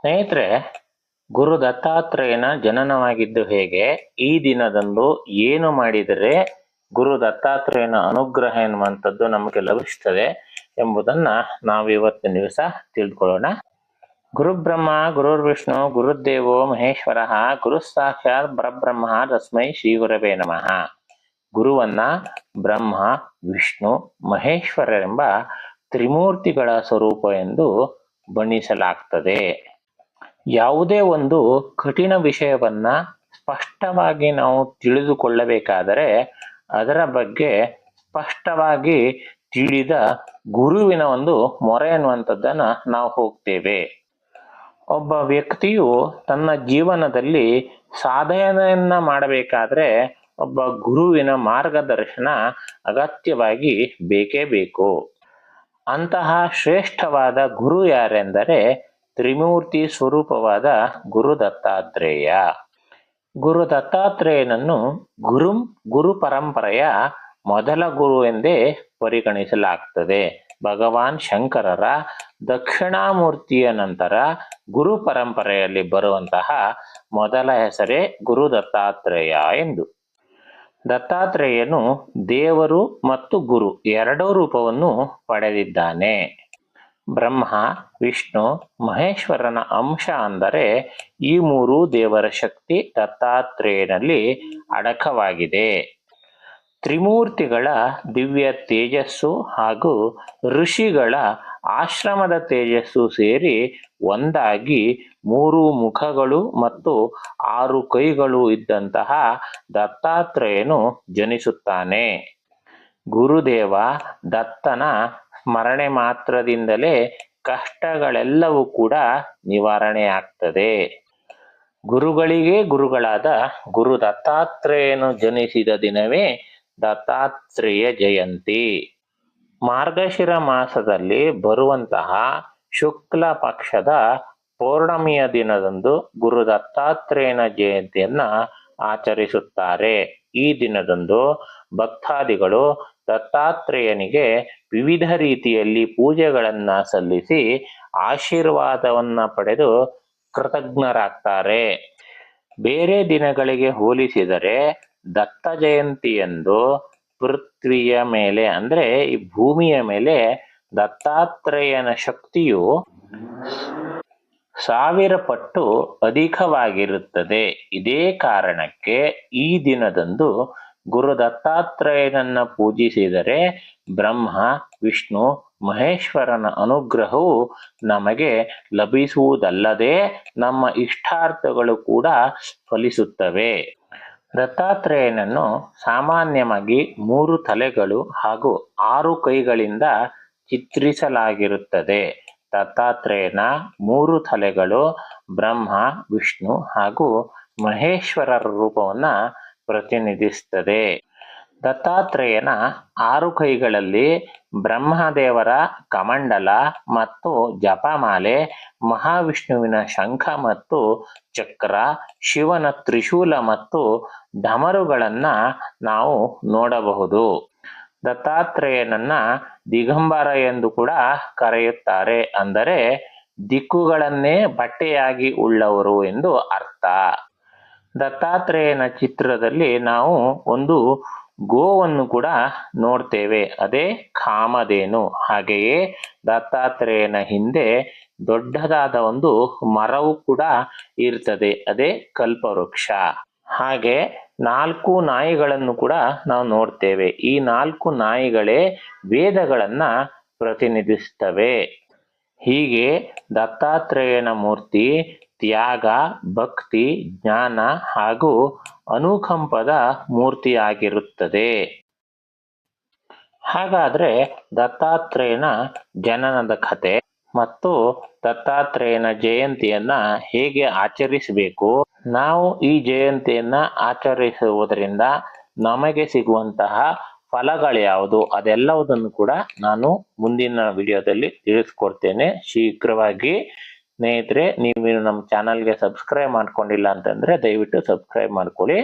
ಸ್ನೇಹಿತರೆ, ಗುರು ದತ್ತಾತ್ರೇಯನ ಜನನವಾಗಿದ್ದು ಹೇಗೆ? ಈ ದಿನದಂದು ಏನು ಮಾಡಿದರೆ ಗುರು ದತ್ತಾತ್ರೇಯನ ಅನುಗ್ರಹ ಎನ್ನುವಂಥದ್ದು ನಮಗೆ ಲಭಿಸುತ್ತದೆ ಎಂಬುದನ್ನ ನಾವು ಇವತ್ತಿನ ದಿವಸ ತಿಳ್ಕೊಳ್ಳೋಣ ಗುರುಬ್ರಹ್ಮ, ಗುರುರ್ವಿಷ್ಣು, ಗುರುದೇವೋ ಮಹೇಶ್ವರ, ಗುರು ಸಾಕ್ಷಾತ್ ತಸ್ಮೈ ಶ್ರೀ ಗುರವೇ ನಮಃ. ಗುರುವನ್ನ ಬ್ರಹ್ಮ, ವಿಷ್ಣು, ಮಹೇಶ್ವರರೆಂಬ ತ್ರಿಮೂರ್ತಿಗಳ ಸ್ವರೂಪ ಎಂದು ಬಣ್ಣಿಸಲಾಗ್ತದೆ. ಯಾವುದೇ ಒಂದು ಕಠಿಣ ವಿಷಯವನ್ನ ಸ್ಪಷ್ಟವಾಗಿ ನಾವು ತಿಳಿದುಕೊಳ್ಳಬೇಕಾದರೆ ಅದರ ಬಗ್ಗೆ ಸ್ಪಷ್ಟವಾಗಿ ತಿಳಿದ ಗುರುವಿನ ಒಂದು ಮೊರೆ ಅನ್ನುವಂಥದ್ದನ್ನ ನಾವು ಹೋಗ್ತೇವೆ. ಒಬ್ಬ ವ್ಯಕ್ತಿಯು ತನ್ನ ಜೀವನದಲ್ಲಿ ಸಾಧನೆಯನ್ನ ಮಾಡಬೇಕಾದ್ರೆ ಒಬ್ಬ ಗುರುವಿನ ಮಾರ್ಗದರ್ಶನ ಅಗತ್ಯವಾಗಿ ಬೇಕೇ ಬೇಕು. ಅಂತಹ ಶ್ರೇಷ್ಠವಾದ ಗುರು ಯಾರೆಂದರೆ ತ್ರಿಮೂರ್ತಿ ಸ್ವರೂಪವಾದ ಗುರು ದತ್ತಾತ್ರೇಯ ಗುರು ದತ್ತಾತ್ರೇಯನನ್ನು ಗುರುಂ ಗುರು ಪರಂಪರೆಯ ಮೊದಲ ಗುರು ಎಂದೇ ಪರಿಗಣಿಸಲಾಗ್ತದೆ. ಭಗವಾನ್ ಶಂಕರರ ದಕ್ಷಿಣಾಮೂರ್ತಿಯ ನಂತರ ಗುರು ಪರಂಪರೆಯಲ್ಲಿ ಬರುವಂತಹ ಮೊದಲ ಹೆಸರೇ ಗುರು ದತ್ತಾತ್ರೇಯ ಎಂದು. ದತ್ತಾತ್ರೇಯನು ದೇವರು ಮತ್ತು ಗುರು ಎರಡೂ ರೂಪವನ್ನು ಪಡೆದಿದ್ದಾನೆ. ಬ್ರಹ್ಮ, ವಿಷ್ಣು, ಮಹೇಶ್ವರನ ಅಂಶ ಅಂದರೆ ಈ ಮೂರು ದೇವರ ಶಕ್ತಿ ದತ್ತಾತ್ರೇಯನಲ್ಲಿ ಅಡಕವಾಗಿದೆ. ತ್ರಿಮೂರ್ತಿಗಳ ದಿವ್ಯ ತೇಜಸ್ಸು ಹಾಗೂ ಋಷಿಗಳ ಆಶ್ರಮದ ತೇಜಸ್ಸು ಸೇರಿ ಒಂದಾಗಿ ಮೂರು ಮುಖಗಳು ಮತ್ತು ಆರು ಕೈಗಳು ಇದ್ದಂತಹ ದತ್ತಾತ್ರೇಯನು ಜನಿಸುತ್ತಾನೆ. ಗುರುದೇವ ದತ್ತನ ಸ್ಮರಣೆ ಮಾತ್ರದಿಂದಲೇ ಕಷ್ಟಗಳೆಲ್ಲವೂ ಕೂಡ ನಿವಾರಣೆ ಆಗ್ತದೆ. ಗುರುಗಳಿಗೆ ಗುರುಗಳಾದ ಗುರು ದತ್ತಾತ್ರೇಯನು ಜನಿಸಿದ ದಿನವೇ ದತ್ತಾತ್ರೇಯ ಜಯಂತಿ. ಮಾರ್ಗಶಿರ ಮಾಸದಲ್ಲಿ ಬರುವಂತಹ ಶುಕ್ಲ ಪಕ್ಷದ ಪೌರ್ಣಮಿಯ ದಿನದಂದು ಗುರು ದತ್ತಾತ್ರೇಯನ ಜಯಂತಿಯನ್ನ ಆಚರಿಸುತ್ತಾರೆ. ಈ ದಿನದಂದು ಭಕ್ತಾದಿಗಳು ದತ್ತಾತ್ರೇಯನಿಗೆ ವಿವಿಧ ರೀತಿಯಲ್ಲಿ ಪೂಜೆಗಳನ್ನ ಸಲ್ಲಿಸಿ ಆಶೀರ್ವಾದವನ್ನ ಪಡೆದು ಕೃತಜ್ಞರಾಗ್ತಾರೆ. ಬೇರೆ ದಿನಗಳಿಗೆ ಹೋಲಿಸಿದರೆ ದತ್ತ ಜಯಂತಿಯಂದು ಪೃಥ್ವಿಯ ಮೇಲೆ ಅಂದ್ರೆ ಈ ಭೂಮಿಯ ಮೇಲೆ ದತ್ತಾತ್ರೇಯನ ಶಕ್ತಿಯು ಸಾವಿರ ಪಟ್ಟು ಅಧಿಕವಾಗಿರುತ್ತದೆ. ಇದೇ ಕಾರಣಕ್ಕೆ ಈ ದಿನದಂದು ಗುರು ದತ್ತಾತ್ರೇಯನನ್ನ ಪೂಜಿಸಿದರೆ ಬ್ರಹ್ಮ, ವಿಷ್ಣು, ಮಹೇಶ್ವರನ ಅನುಗ್ರಹವು ನಮಗೆ ಲಭಿಸುವುದಲ್ಲದೆ ನಮ್ಮ ಇಷ್ಟಾರ್ಥಗಳು ಕೂಡ ಫಲಿಸುತ್ತವೆ. ದತ್ತಾತ್ರೇಯನನ್ನು ಸಾಮಾನ್ಯವಾಗಿ ಮೂರು ತಲೆಗಳು ಹಾಗೂ ಆರು ಕೈಗಳಿಂದ ಚಿತ್ರಿಸಲಾಗಿರುತ್ತದೆ. ದತ್ತಾತ್ರೇಯನ ಮೂರು ತಲೆಗಳು ಬ್ರಹ್ಮ, ವಿಷ್ಣು ಹಾಗೂ ಮಹೇಶ್ವರರ ರೂಪವನ್ನು ಪ್ರತಿನಿಧಿಸುತ್ತದೆ ದತ್ತಾತ್ರೇಯನ ಆರು ಕೈಗಳಲ್ಲಿ ಬ್ರಹ್ಮದೇವರ ಕಮಂಡಲ ಮತ್ತು ಜಪಮಾಲೆ, ಮಹಾವಿಷ್ಣುವಿನ ಶಂಖ ಮತ್ತು ಚಕ್ರ, ಶಿವನ ತ್ರಿಶೂಲ ಮತ್ತು ಧಮರುಗಳನ್ನ ನಾವು ನೋಡಬಹುದು. ದತ್ತಾತ್ರೇಯನನ್ನ ದಿಗಂಬರ ಎಂದು ಕೂಡ ಕರೆಯುತ್ತಾರೆ. ಅಂದರೆ ದಿಕ್ಕುಗಳನ್ನೇ ಬಟ್ಟೆಯಾಗಿ ಉಳ್ಳವರು ಎಂದು ಅರ್ಥ. ದತ್ತಾತ್ರೇಯನ ಚಿತ್ರದಲ್ಲಿ ನಾವು ಒಂದು ಗೋವನ್ನು ಕೂಡ ನೋಡ್ತೇವೆ. ಅದೇ ಕಾಮಧೇನು. ಹಾಗೆಯೇ ದತ್ತಾತ್ರೇಯನ ಹಿಂದೆ ದೊಡ್ಡದಾದ ಒಂದು ಮರವು ಕೂಡ ಇರ್ತದೆ. ಅದೇ ಕಲ್ಪವೃಕ್ಷ. ಹಾಗೆ ನಾಲ್ಕು ನಾಯಿಗಳನ್ನು ಕೂಡ ನಾವು ನೋಡ್ತೇವೆ. ಈ ನಾಲ್ಕು ನಾಯಿಗಳೇ ವೇದಗಳನ್ನ ಪ್ರತಿನಿಧಿಸ್ತವೆ ಹೀಗೆ ದತ್ತಾತ್ರೇಯನ ಮೂರ್ತಿ, ತ್ಯಾಗ, ಭಕ್ತಿ, ಜ್ಞಾನ ಹಾಗೂ ಅನುಕಂಪದ ಮೂರ್ತಿಯಾಗಿರುತ್ತದೆ. ಹಾಗಾದ್ರೆ ದತ್ತಾತ್ರೇಯನ ಜನನದ ಕಥೆ ಮತ್ತು ದತ್ತಾತ್ರೇಯನ ಜಯಂತಿಯನ್ನ ಹೇಗೆ ಆಚರಿಸಬೇಕು? ನಾವು ಈ ಜಯಂತಿಯನ್ನ ಆಚರಿಸುವುದರಿಂದ ನಮಗೆ ಸಿಗುವಂತಹ ಫಲಗಳು ಯಾವುದು ಅದೆಲ್ಲವುದನ್ನು ಕೂಡ ನಾನು ಮುಂದಿನ ವಿಡಿಯೋದಲ್ಲಿ ತಿಳಿಸ್ಕೊಡ್ತೇನೆ. ಶೀಘ್ರವಾಗಿ ಸ್ನೇಹಿತರೆ ನೀವು ನಮ್ಮ ಚಾನಲ್ಗೆ ಸಬ್ಸ್ಕ್ರೈಬ್ ಮಾಡ್ಕೊಂಡಿಲ್ಲ ಅಂತಂದ್ರೆ ದಯವಿಟ್ಟು ಸಬ್ಸ್ಕ್ರೈಬ್ ಮಾಡ್ಕೊಳ್ಳಿ.